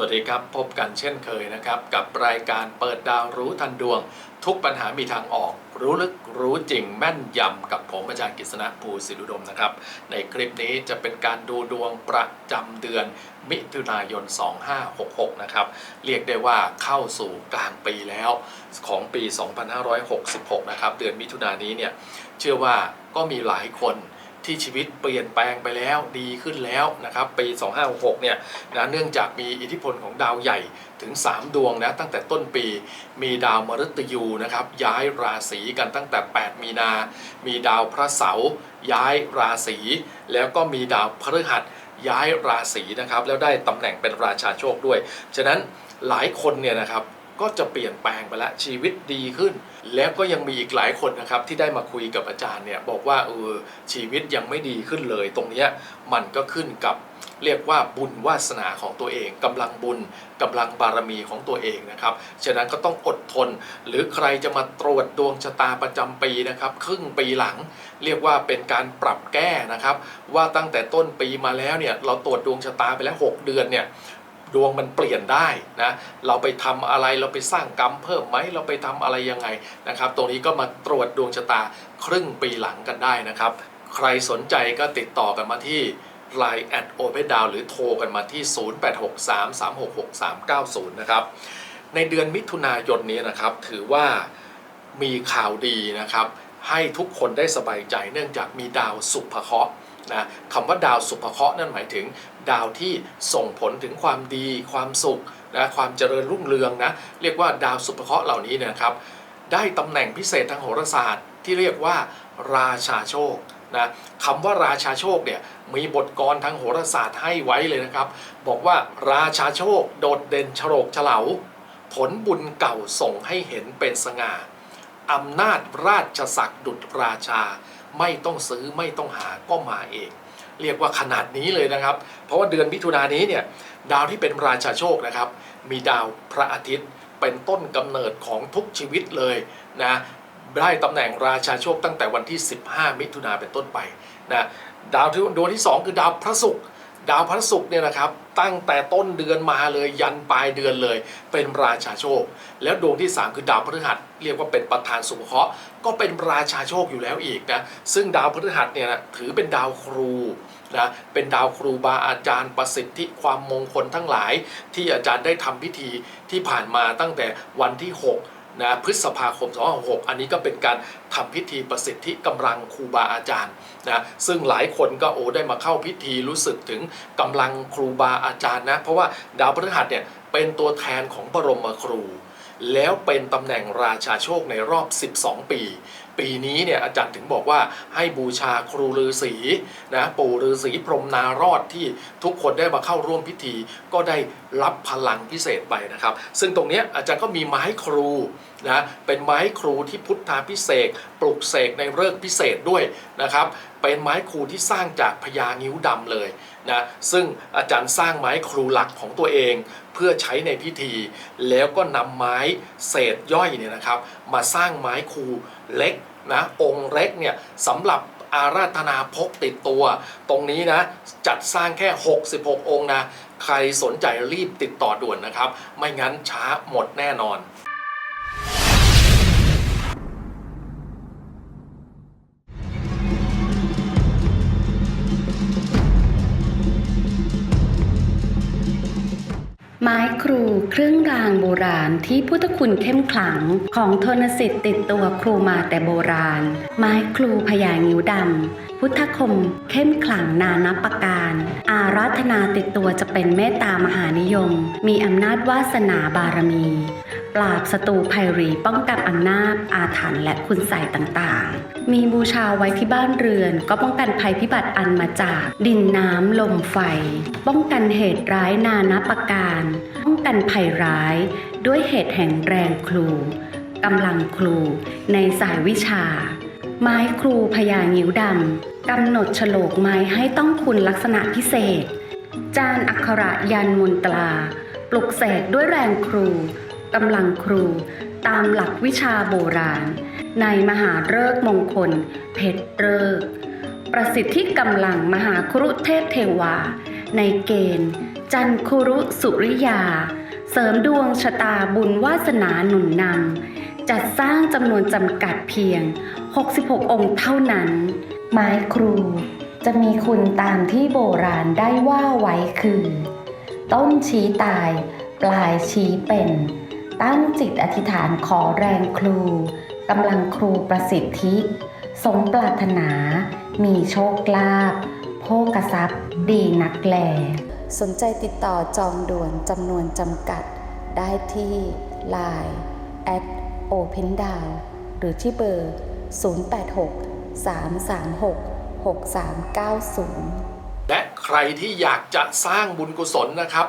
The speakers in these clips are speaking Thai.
สวัสดีครับ พบกันเช่นเคยนะครับ กับรายการเปิดดาวรู้ทันดวง ทุกปัญหามีทางออก รู้ลึกรู้จริงแม่นยำกับผมอาจารย์กฤษณะภูสิรุดมนะครับ ในคลิปนี้จะเป็นการดูดวงประจำเดือนมิถุนายน 2566 นะครับ เรียกได้ว่าเข้าสู่กลางปีแล้วของปี 2566 นะครับ เดือนมิถุนายนนี้เนี่ยเชื่อว่าก็มีหลายคน ที่ชีวิตเปลี่ยนแปลงไปแล้วดีขึ้นแล้วนะครับปี 2566เนี่ยนะเนื่องจากมีอิทธิพลของดาวใหญ่ถึง 3 ดวงนะตั้งแต่ต้นปีมีดาวมฤตยูนะครับย้ายราศีกันตั้งแต่ 8 มีนา มีดาวพระเสาร์ย้ายราศีแล้วก็มีดาวพฤหัสย้ายราศีนะครับแล้วได้ตำแหน่งเป็นราชาโชคด้วย ฉะนั้นหลายคนเนี่ยนะครับ ก็จะเปลี่ยนแปลงไปแล้วชีวิตดีขึ้น แล้วก็ยังมีอีกหลายคนนะครับที่ได้มาคุยกับอาจารย์เนี่ยบอกว่าเออชีวิตยังไม่ดีขึ้นเลย ตรงนี้มันก็ขึ้นกับเรียกว่าบุญวาสนาของตัวเองกำลังบุญกำลังบารมีของตัวเองนะครับฉะนั้นก็ต้องอดทน หรือใครจะมาตรวจดวงชะตาประจำปีนะครับ ครึ่งปีหลัง เรียกว่าเป็นการปรับแก้นะครับ ว่าตั้งแต่ต้นปีมาแล้วเนี่ยเราตรวจดวงชะตาไปแล้ว 6 เดือนเนี่ย ดวงมันเปลี่ยนได้นะเราไปทำอะไรเราไปสร้างกรรมเพิ่มไหมเราไปทำอะไรยังไงนะครับ ตรงนี้ก็มาตรวจดวงชะตาครึ่งปีหลังกันได้นะครับ ใครสนใจก็ติดต่อกันมาที่ Line แอดโอเพนดาวหรือโทรกันมาที่ 0863366390 นะครับ ในเดือนมิถุนายนนี้นะครับ ถือว่ามีข่าวดีนะครับ ให้ทุกคนได้สบายใจเนื่องจากมีดาวสุภเคราะห์ นะคำว่าดาวสุภเคราะห์นั่นหมายถึง ดาวที่ส่งผลถึงความดี ความสุขนะความเจริญรุ่งเรืองนะเรียกว่าดาวสุภเคราะห์เหล่านี้เนะครับได้ตำแหน่งพิเศษทางโหราศาสตร์ ที่เรียกว่าราชาโชคนะคำว่าราชาโชคเนี่ยมีบทกรทางโหราศาสตร์ให้ไว้เลยนะครับ บอกว่าราชาโชค โดดเด่นโฉลกเฉลา ผลบุญเก่าส่งให้เห็นเป็นสง่า อำนาจราชศักดิ์ดุจราชา ไม่ต้องซื้อไม่ต้องหาก็มาเอง เรียกว่าขนาดนี้เลยนะครับ เพราะว่าเดือนมิถุนายนนี้เนี่ยดาวที่เป็นราชาโชคนะครับ มีดาวพระอาทิตย์เป็นต้นกำเนิดของทุกชีวิตเลยนะได้ตำแหน่งราชาโชคตั้งแต่วันที่ 15 มิถุนาเป็นต้นไปนะดาวที่ดวงที่ 2 คือดาวพระศุกร์ ดาวพระศุกร์เนี่ยนะครับตั้งแต่ต้นเดือนมาเลยยันปลายเดือนเลย เป็นราชาโชค แล้วดวงที่ 3 คือดาวพฤหัสเรียกว่าเป็นประธานสุภเคราะห์ก็เป็นราชาโชคอยู่แล้วอีกนะซึ่งดาวพฤหัสเนี่ยนะถือเป็นดาวครูนะเป็นดาวครูบาอาจารย์ประสิทธิความมงคลทั้งหลาย ที่อาจารย์ได้ทำพิธีที่ผ่านมาตั้งแต่วันที่ 6 นะพฤษภาคม 2566 อันนี้ก็เป็นการทำพิธีประสิทธิกำลังครูบาอาจารย์นะซึ่งหลายคนก็โอ้ได้มาเข้าพิธีรู้สึกถึงกำลังครูบาอาจารย์นะ เพราะว่าดาวพฤหัสเนี่ยเป็นตัวแทนของบรมครู แล้วเป็นตำแหน่งราชาโชคในรอบ 12 ปี ปีนี้เนี่ยอาจารย์ถึงบอกว่าให้บูชาครูฤาษีนะปู่ฤาษีพรมนารอดที่ทุกคนได้มาเข้าร่วมพิธี ก็ได้รับพลังพิเศษไปนะครับ ซึ่งตรงนี้อาจารย์ก็มีไม้ครูนะเป็นไม้ครูที่พุทธาพิเศษปลุกเสกในเลิกษ์พิเศษด้วยนะครับเป็นไม้ครูที่สร้างจากพญางิ้วดำเลย นะซึ่งอาจารย์สร้างไม้ครูหลักของตัวเอง เพื่อใช้ในพิธี แล้วก็นำไม้เศษย่อยเนี่ยนะครับ มาสร้างไม้ครูเล็กนะองค์เล็กเนี่ยสำหรับอาราธนาพกติดตัว ตรงนี้นะจัดสร้างแค่ 66 องค์นะ ใครสนใจรีบติดต่อด่วนนะครับ ไม่งั้นช้าหมดแน่นอน ไม้ครูเครื่องรางโบราณที่พุทธคุณเข้มขลังของทนสิทธิ์ติดตัวครูมาแต่โบราณ ไม้ครูพญางิ้วดำ พุทธคมเข้มขลังนานับประการ อาราธนาติดตัวจะเป็นเมตตามหานิยม มีอำนาจวาสนาบารมี ปราบศัตรูภัยรีป้องกันอำนาจอาถรรพ์และคุณใส่ต่างๆ มีบูชาไว้ที่บ้านเรือน ก็ป้องกันภัยพิบัติอันมาจากดินน้ำลมไฟ ป้องกันเหตุร้ายนานาประการ ป้องกันภัยร้ายด้วยเหตุแห่งแรงครูกำลังครูในสายวิชา ไม้ครูพญางิ้วดำกำหนดโฉลกไม้ให้ต้องคุณลักษณะพิเศษ จานอักขระยันมนตรา ปลุกเสกด้วยแรงครู กำลังครูตามหลักวิชาโบราณ ในมหาฤกษ์มงคล เพชรฤกษ์ประสิทธิกำลังมหาครุเทพเทวา ในเกณฑ์ จันคุรุสุริยา เสริมดวงชะตาบุญวาสนาหนุนนำจัดสร้างจำนวนจำกัดเพียง 66 องค์เท่านั้น ไม้ครูจะมีคุณตามที่โบราณได้ว่าไว้คือ ต้นชี้ตาย ปลายชี้เป็น ตั้งจิตอธิษฐานขอแรงครูกำลังครูประสิทธิ สมปรารถนา มีโชคลาภโภกทรัพย์ดีนักแล สนใจติดต่อจองด่วนจำนวนจำกัด ได้ที่ Line at Open d o w n หรือที่เบอร์ 086 336 6390 และใครที่อยากจะสร้างบุญกุศลนะครับ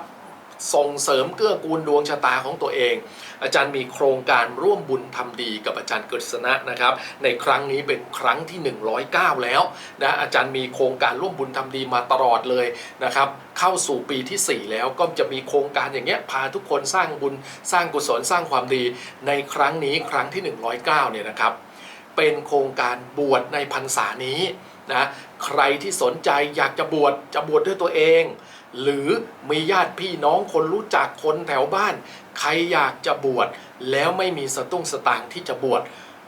ส่งเสริมเกื้อกูลดวงชะตาของตัวเอง อาจารย์มีโครงการร่วมบุญทำดีกับอาจารย์กฤษณะนะครับ ในครั้งนี้เป็นครั้งที่ 109 แล้วนะอาจารย์มีโครงการร่วมบุญทำดีมาตลอดเลยนะครับเข้าสู่ปีที่ 4 แล้วก็จะมีโครงการอย่างเงี้ยพาทุกคนสร้างบุญสร้างกุศลสร้างความดี ในครั้งนี้ครั้งที่ 109เนี่ยนะครับเป็นโครงการบวชในพรรษานี้นะใครที่สนใจอยากจะบวชจะบวชด้วยตัวเอง หรือมีญาติพี่น้องคนรู้จักคนแถวบ้าน ใครอยากจะบวชแล้วไม่มีสตุ้งสตางค์ที่จะบวช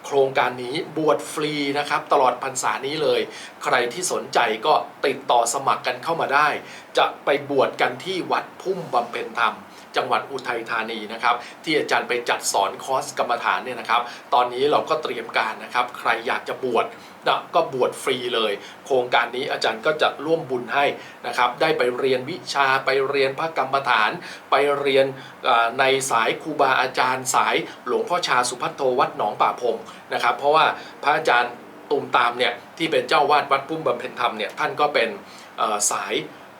โครงการนี้บวชฟรีนะครับ ตลอดพรรษานี้เลย ใครที่สนใจก็ติดต่อสมัครกันเข้ามาได้ จะไปบวชกันที่วัดพุ่มบำเพ็ญธรรม จังหวัดอุทัยธานีนะครับที่อาจารย์ไปจัดสอนคอร์สกรรมฐานเนี่ยนะครับตอนนี้เราก็เตรียมการนะครับใครอยากจะบวชนะก็บวชฟรีเลย โครงการนี้อาจารย์ก็จะร่วมบุญให้นะครับได้ไปเรียนวิชาไปเรียนพระกรรมฐาน ไปเรียนในสายครูบาอาจารย์สายหลวงพ่อชาสุพัทโทวัดหนองป่าพงนะครับเพราะว่าพระอาจารย์ตูมตามเนี่ยที่เป็นเจ้าวาดวัดพุ่มบำเพ็ญธรรมเนี่ยท่านก็เป็นสาย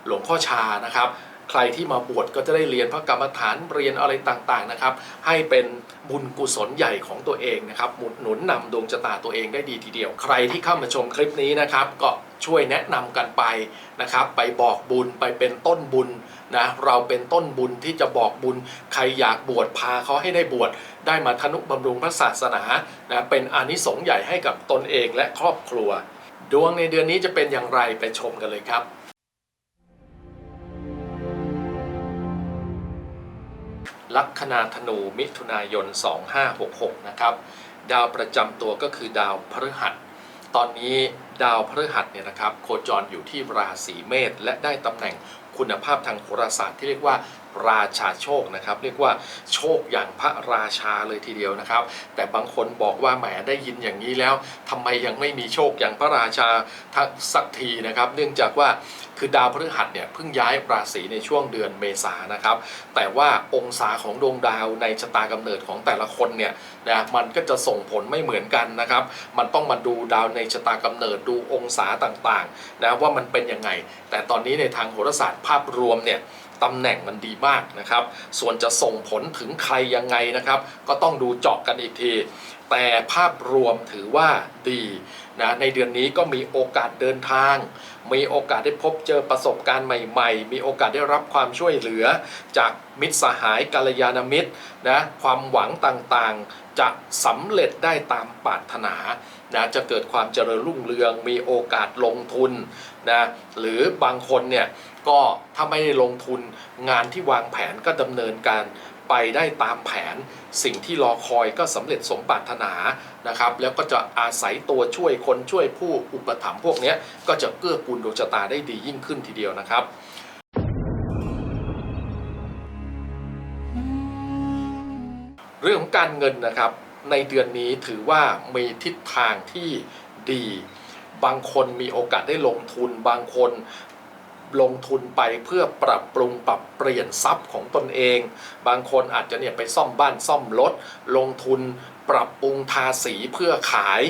หลวงพ่อชานะครับ ใครที่มาบวชก็จะได้เรียนพระกรรมฐานเรียนอะไรต่างๆนะครับ ให้เป็นบุญกุศลใหญ่ของตัวเองนะครับหมุนหนุนนำดวงชะตาตัวเองได้ดีทีเดียว ใครที่เข้ามาชมคลิปนี้นะครับ ก็ช่วยแนะนำกันไปนะครับ ไปบอกบุญไปเป็นต้นบุญนะเราเป็นต้นบุญที่จะบอกบุญ ใครอยากบวชพาเขาให้ได้บวชได้มาทนุบำรุงพระศาสนานะเป็นอานิสงส์ใหญ่ให้กับตนเองและครอบครัว ดวงในเดือนนี้จะเป็นอย่างไรไปชมกันเลยครับ ลัคนาธนูมิถุนายน 2566 นะครับดาวประจำตัวก็คือดาวพฤหัส ตอนนี้ดาวพฤหัสเนี่ยนะครับโคจรอยู่ที่ราศีเมษและได้ตำแหน่งคุณภาพทางโหราศาสตร์ที่เรียกว่า ราชาโชคนะครับ เรียกว่าโชคอย่างพระราชาเลยทีเดียวนะครับ แต่บางคนบอกว่าแหมได้ยินอย่างนี้แล้วทำไมยังไม่มีโชคอย่างพระราชาสักทีนะครับ เนื่องจากว่าคือดาวพฤหัสเนี่ยเพิ่งย้ายราศีในช่วงเดือนเมษานะครับ แต่ว่าองศาของดวงดาวในชะตากำเนิดของแต่ละคนเนี่ยนะมันก็จะส่งผลไม่เหมือนกันนะครับ มันต้องมาดูดาวในชะตากำเนิดดูองศาต่างๆนะว่ามันเป็นยังไง แต่ตอนนี้ในทางโหราศาสตร์ภาพรวมเนี่ย ตำแหน่งมันดีมากนะครับ ส่วนจะส่งผลถึงใครยังไงนะครับ ก็ต้องดูเจาะกันอีกที แต่ภาพรวมถือว่าดีนะในเดือนนี้ก็มีโอกาสเดินทาง มีโอกาสได้พบเจอประสบการณ์ใหม่ ๆ มีโอกาสได้รับความช่วยเหลือ จากมิตรสหายกัลยาณมิตรนะความหวังต่างๆ จะสำเร็จได้ตามปรารถนา นะจะเกิดความเจริญรุ่งเรืองมีโอกาสลงทุนนะหรือบางคนเนี่ยก็ถ้าไม่ได้ลงทุนงานที่วางแผนก็ดำเนินการไปได้ตามแผน สิ่งที่รอคอยก็สำเร็จสมปรารถนานะครับ แล้วก็จะอาศัยตัวช่วยคนช่วยผู้อุปถัมภ์พวกนี้ก็จะเกื้อกูลดวงชะตาได้ดียิ่งขึ้นทีเดียวนะครับเรื่องของการเงินนะครับ ในเดือนนี้ถือว่ามีทิศทางที่ดี บางคนมีโอกาสได้ลงทุน บางคนลงทุนไปเพื่อปรับปรุงปรับเปลี่ยนทรัพย์ของตนเอง บางคนอาจจะเนี่ยไปซ่อมบ้านซ่อมรถ ลงทุนปรับปรุงทาสีเพื่อขาย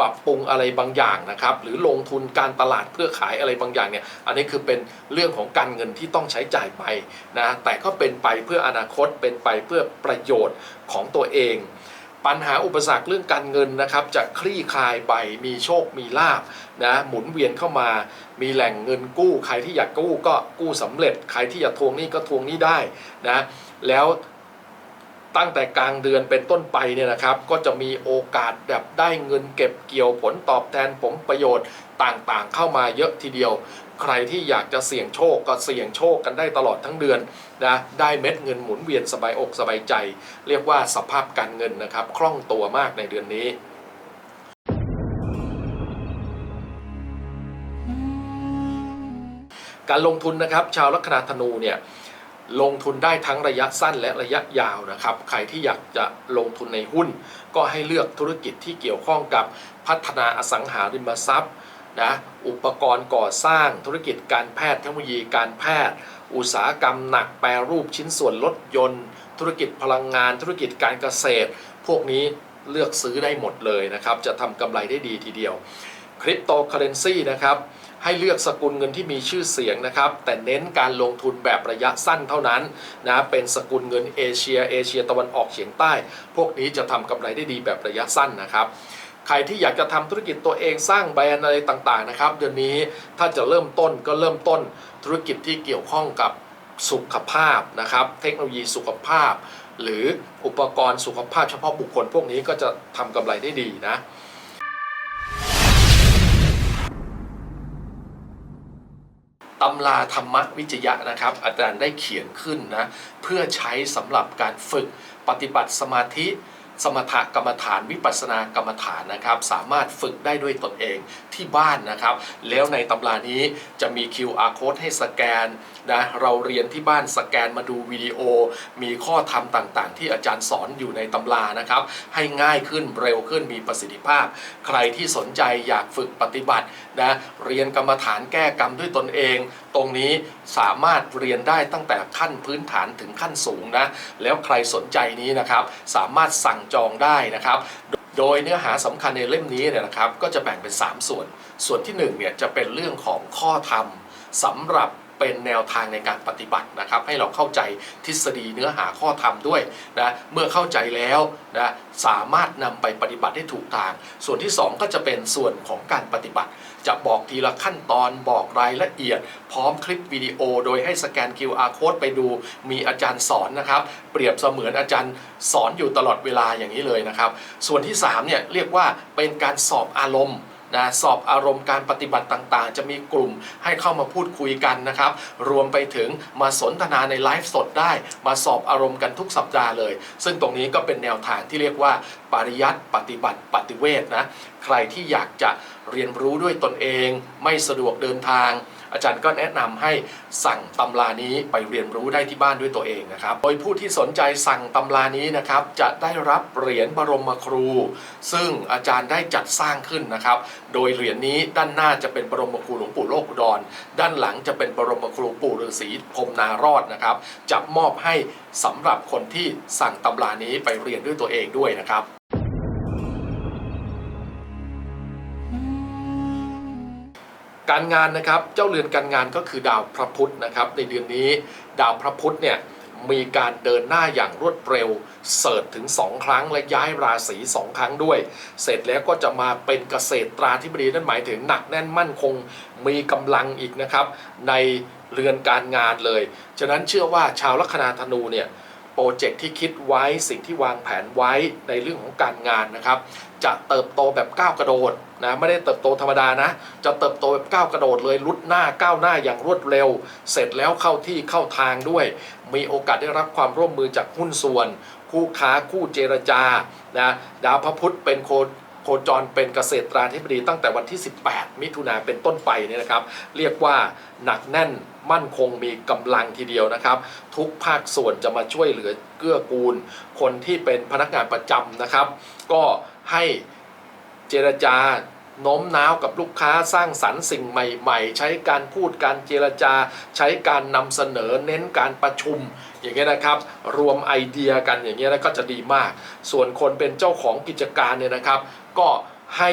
ปรับปรุงอะไรบางอย่างนะครับ หรือลงทุนการตลาดเพื่อขายอะไรบางอย่างเนี่ย อันนี้คือเป็นเรื่องของการเงินที่ต้องใช้จ่ายไปนะ แต่ก็เป็นไปเพื่ออนาคต เป็นไปเพื่อประโยชน์ของตัวเอง ปัญหาอุปสรรคเรื่องการเงินนะครับจะคลี่คลายไปมีโชคมีลาบนะหมุนเวียนเข้ามา มีแหล่งเงินกู้ ใครที่อยากกู้ก็กู้สำเร็จ ใครที่อยากทวงหนี้ก็ทวงหนี้ได้นะแล้ว ตั้งแต่กลางเดือนเป็นต้นไปเนี่ยนะครับ ก็จะมีโอกาสแบบได้เงินเก็บเกี่ยวผลตอบแทนผลประโยชน์ต่างๆ เข้ามาเยอะทีเดียว ใครที่อยากจะเสี่ยงโชคก็เสี่ยงโชคกันได้ตลอดทั้งเดือนนะได้เม็ดเงินหมุนเวียนสบายอกสบายใจ เรียกว่าสภาพการเงินนะครับ คล่องตัวมากในเดือนนี้การลงทุนนะครับชาวลัคนาธนูเนี่ย ลงทุนได้ทั้งระยะสั้นและระยะยาวนะครับ ใครที่อยากจะลงทุนในหุ้น ก็ให้เลือกธุรกิจที่เกี่ยวข้องกับพัฒนาอสังหาริมทรัพย์นะอุปกรณ์ก่อสร้างธุรกิจการแพทย์เทคโนโลยีการแพทย์ อุตสาหกรรมหนักแปรรูปชิ้นส่วนรถยนต์ ธุรกิจพลังงาน ธุรกิจการเกษตร พวกนี้เลือกซื้อได้หมดเลยนะครับ จะทำกำไรได้ดีทีเดียวคริปโตเคอเรนซีนะครับ ให้เลือกสกุลเงินที่มีชื่อเสียงนะครับ แต่เน้นการลงทุนแบบระยะสั้นเท่านั้นนะเป็นสกุลเงินเอเชียเอเชียตะวันออกเฉียงใต้ พวกนี้จะทำกำไรได้ดีแบบระยะสั้นนะครับใครที่อยากจะทำธุรกิจตัวเองสร้างแบรนด์อะไรต่างๆนะครับเดือนนี้ถ้าจะเริ่มต้นก็เริ่มต้นธุรกิจที่เกี่ยวข้องกับสุขภาพนะครับ เทคโนโลยีสุขภาพ หรืออุปกรณ์สุขภาพเฉพาะบุคคลพวกนี้ก็จะทำกำไรได้ดีนะำราธรรมวิจยะนะครับ อาจารย์ได้เขียนขึ้นนะเพื่อใช้สำหรับการฝึกปฏิบัติสมาธิสมถกรรมฐานวิปัสสนากรรมฐานนะครับ สามารถฝึกได้ด้วยตนเองที่บ้านนะครับ แล้วในตำรานี้จะมี QR code ให้สแกนนะเราเรียนที่บ้านสแกนมาดูวิดีโอ มีข้อธรรมต่างๆ ที่อาจารย์สอนอยู่ในตำรานะครับ ให้ง่ายขึ้นเร็วขึ้นมีประสิทธิภาพ ใครที่สนใจอยากฝึกปฏิบัติ นะเรียนกรรมฐานแก้กรรมด้วยตนเอง ตรงนี้สามารถเรียนได้ตั้งแต่ขั้นพื้นฐานถึงขั้นสูงนะแล้วใครสนใจนี้นะครับสามารถสั่งจองได้นะครับโดยเนื้อหาสำคัญในเล่มนี้เนี่ยนะครับก็จะแบ่งเป็น 3 ส่วน ส่วนที่1เนี่ยจะเป็นเรื่องของข้อธรรมสำหรับ เป็นแนวทางในการปฏิบัตินะครับ ให้เราเข้าใจทฤษฎีเนื้อหาข้อธรรมด้วยนะเมื่อเข้าใจแล้วนะสามารถนำไปปฏิบัติได้ถูกทาง ส่วนที่ 2 ก็จะเป็นส่วนของการปฏิบัติ จะบอกทีละขั้นตอนบอกรายละเอียด พร้อมคลิปวิดีโอ โดยให้สแกน QR code ไปดู มีอาจารย์สอนนะครับ เปรียบเสมือนอาจารย์สอนอยู่ตลอดเวลาอย่างนี้เลยนะครับ ส่วนที่3เนี่ยเรียกว่าเป็นการสอบอารมณ์ นะสอบอารมณ์การปฏิบัติต่างๆ จะมีกลุ่มให้เข้ามาพูดคุยกันนะครับ รวมไปถึงมาสนทนาในไลฟ์สดได้ มาสอบอารมณ์กันทุกสัปดาห์เลย ซึ่งตรงนี้ก็เป็นแนวทางที่เรียกว่า ปริยัติปฏิบัติปฏิเวทนะ ใครที่อยากจะเรียนรู้ด้วยตนเอง ไม่สะดวกเดินทาง อาจารย์ก็แนะนำให้สั่งตำรานี้ไปเรียนรู้ได้ที่บ้านด้วยตัวเองนะครับ โดยผู้ที่สนใจสั่งตำรานี้นะครับจะได้รับเหรียญบรมครู ซึ่งอาจารย์ได้จัดสร้างขึ้นนะครับ โดยเหรียญนี้ด้านหน้าจะเป็นบรมครูหลวงปู่โลกดอุดรด้านหลังจะเป็นบรมครูปู่ฤาษีพรมนารอดนะครับจะมอบให้สำหรับคนที่สั่งตำรานี้ไปเรียนด้วยตัวเองด้วยนะครับ การงานนะครับเจ้าเรือนการงานก็คือดาวพระพุธนะครับในเดือนนี้ดาวพระพุธเนี่ยมีการเดินหน้าอย่างรวดเร็ว เสิร์ชถึง 2 ครั้งและย้ายราศี2ครั้งด้วย เสร็จแล้วก็จะมาเป็นเกษตราธิบดีนั่นหมายถึงหนักแน่นมั่นคงมีกำลังอีกนะครับ ในเรือนการงานเลย ฉะนั้นเชื่อว่าชาวลัคนาธนูเนี่ยโปรเจกต์ที่คิดไว้สิ่งที่วางแผนไว้ในเรื่องของการงานนะครับ จะเติบโตแบบก้าวกระโดดนะไม่ได้เติบโตธรรมดานะ จะเติบโตแบบก้าวกระโดดเลยลุดหน้าก้าวหน้าอย่างรวดเร็ว เสร็จแล้วเข้าที่เข้าทางด้วย มีโอกาสได้รับความร่วมมือจากหุ้นส่วน คู่ค้าคู่เจรจานะดาวพระพุธเป็นโคโคจรเป็นเกษตราธิบดีตั้งแต่วันที่ 18 มิถุนาเป็นต้นไปเนี่ยนะครับ เรียกว่าหนักแน่นมั่นคงมีกำลังทีเดียวนะครับ ทุกภาคส่วนจะมาช่วยเหลือเกื้อกูล คนที่เป็นพนักงานประจำนะครับ ก็ ให้เจรจาโน้มน้าวกับลูกค้าสร้างสรรค์สิ่งใหม่ ๆ ใช้การพูดการเจรจา ใช้การนำเสนอเน้นการประชุม อย่างเงี้ยนะครับ รวมไอเดียกันอย่างเงี้ยแล้วก็จะดีมาก ส่วนคนเป็นเจ้าของกิจการเนี่ยนะครับ ก็ให้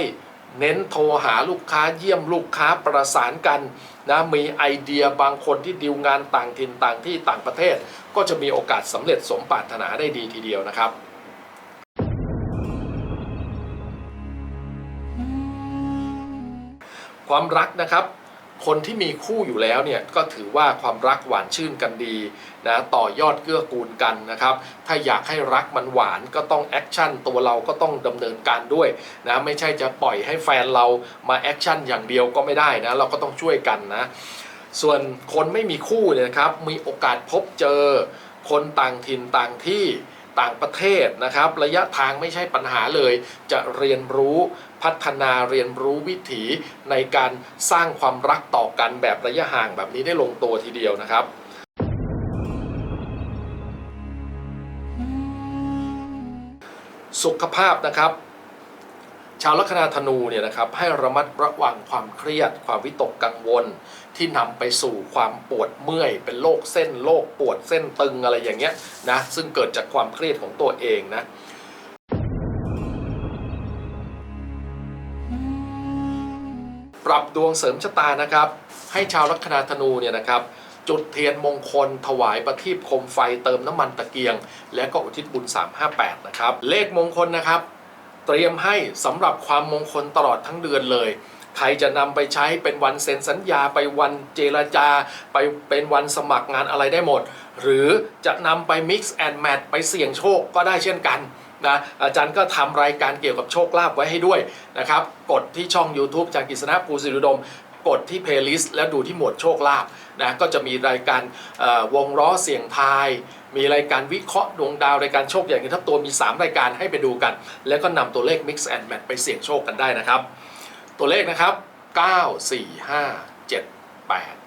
เน้นโทรหาลูกค้าเยี่ยมลูกค้าประสานกันนะมีไอเดียบางคนที่ดีลงานต่างถิ่นต่างที่ต่างประเทศ ก็จะมีโอกาสสำเร็จสมปรารถนาได้ดีทีเดียวนะครับ ความรักนะครับ คนที่มีคู่อยู่แล้วเนี่ยก็ถือว่าความรักหวานชื่นกันดีนะต่อยอดเกื้อกูลกันนะครับ ถ้าอยากให้รักมันหวานก็ต้องแอคชั่นตัวเราก็ต้องดำเนินการด้วยนะไม่ใช่จะปล่อยให้แฟนเรามาแอคชั่นอย่างเดียวก็ไม่ได้นะเราก็ต้องช่วยกันนะส่วนคนไม่มีคู่เนี่ยครับมีโอกาสพบเจอ คนต่างถิ่นต่างที่ต่างประเทศนะครับ ระยะทางไม่ใช่ปัญหาเลย จะเรียนรู้ พัฒนาเรียนรู้วิถีในการสร้างความรักต่อกันแบบระยะห่างแบบนี้ได้ลงตัวทีเดียวนะครับสุขภาพนะครับ ชาวลัคนาธนูเนี่ยนะครับให้ระมัดระวังความเครียด ความวิตกกังวล ที่นำไปสู่ความปวดเมื่อย เป็นโรคเส้นโรคปวดเส้นตึงอะไรอย่างเงี้ยนะซึ่งเกิดจากความเครียดของตัวเองนะ ปรับดวงเสริมชะตานะครับ ให้ชาวลัคนาธนูเนี่ยนะครับ จุดเทียนมงคล ถวายประทีปคมไฟเติมน้ำมันตะเกียง และก็อุทิศบุญ 358 นะครับ เลขมงคลนะครับ เตรียมให้สำหรับความมงคลตลอดทั้งเดือนเลยใครจะนำไปใช้เป็นวันเซ็นสัญญาไปวันเจรจา ไปเป็นวันสมัครงานอะไรได้หมด หรือจะนำไป mix and match ไปเสี่ยงโชคก็ได้เช่นกัน นะอาจารย์ก็ทำรายการเกี่ยวกับโชคลาภไว้ให้ด้วยนะครับกดที่ช่อง YouTube จารย์กฤษณะภูสิริดม กดที่ playlist แล้วดูที่หมวดโชคลาภนะก็จะมีรายการวงล้อเสียงทาย มีรายการวิเคราะห์ดวงดาว รายการโชคอย่างนี้ทับตัวมี 3 รายการให้ไปดูกัน แล้วก็นำตัวเลข mix and match ไปเสี่ยงโชคกันได้นะครับ ตัวเลขนะครับ 9 4 5 7 8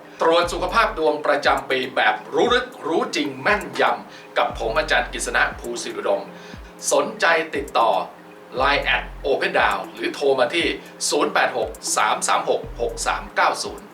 ตรวจสุขภาพดวงประจำปีแบบรู้ลึกรู้จริงแม่นยำกับผมอาจารย์กฤษณะภูสิรดม สนใจติดต่อ Line at Open Down หรือโทรมาที่ 086 336 6390